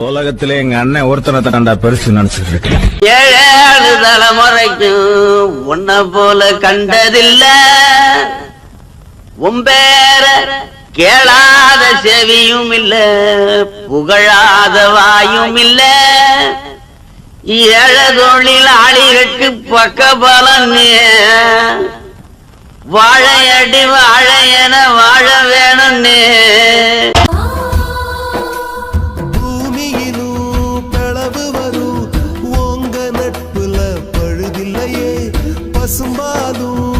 உலகத்திலே எங்க அண்ணன் ஒருத்தனை தாண்டா பெருசு நினைச்சிட்டு இருக்கேன் ஏழு தலைமுறைக்கும் உன்ன போல கண்டதில்ல. உம்பேர கேளாத செவியும் இல்ல புகழாத வாயும் இல்ல. ஏழ தொழிலாளிகளுக்கு பக்க பலன் வாழையடி வாழையன இல்லையே பசும்பாலும்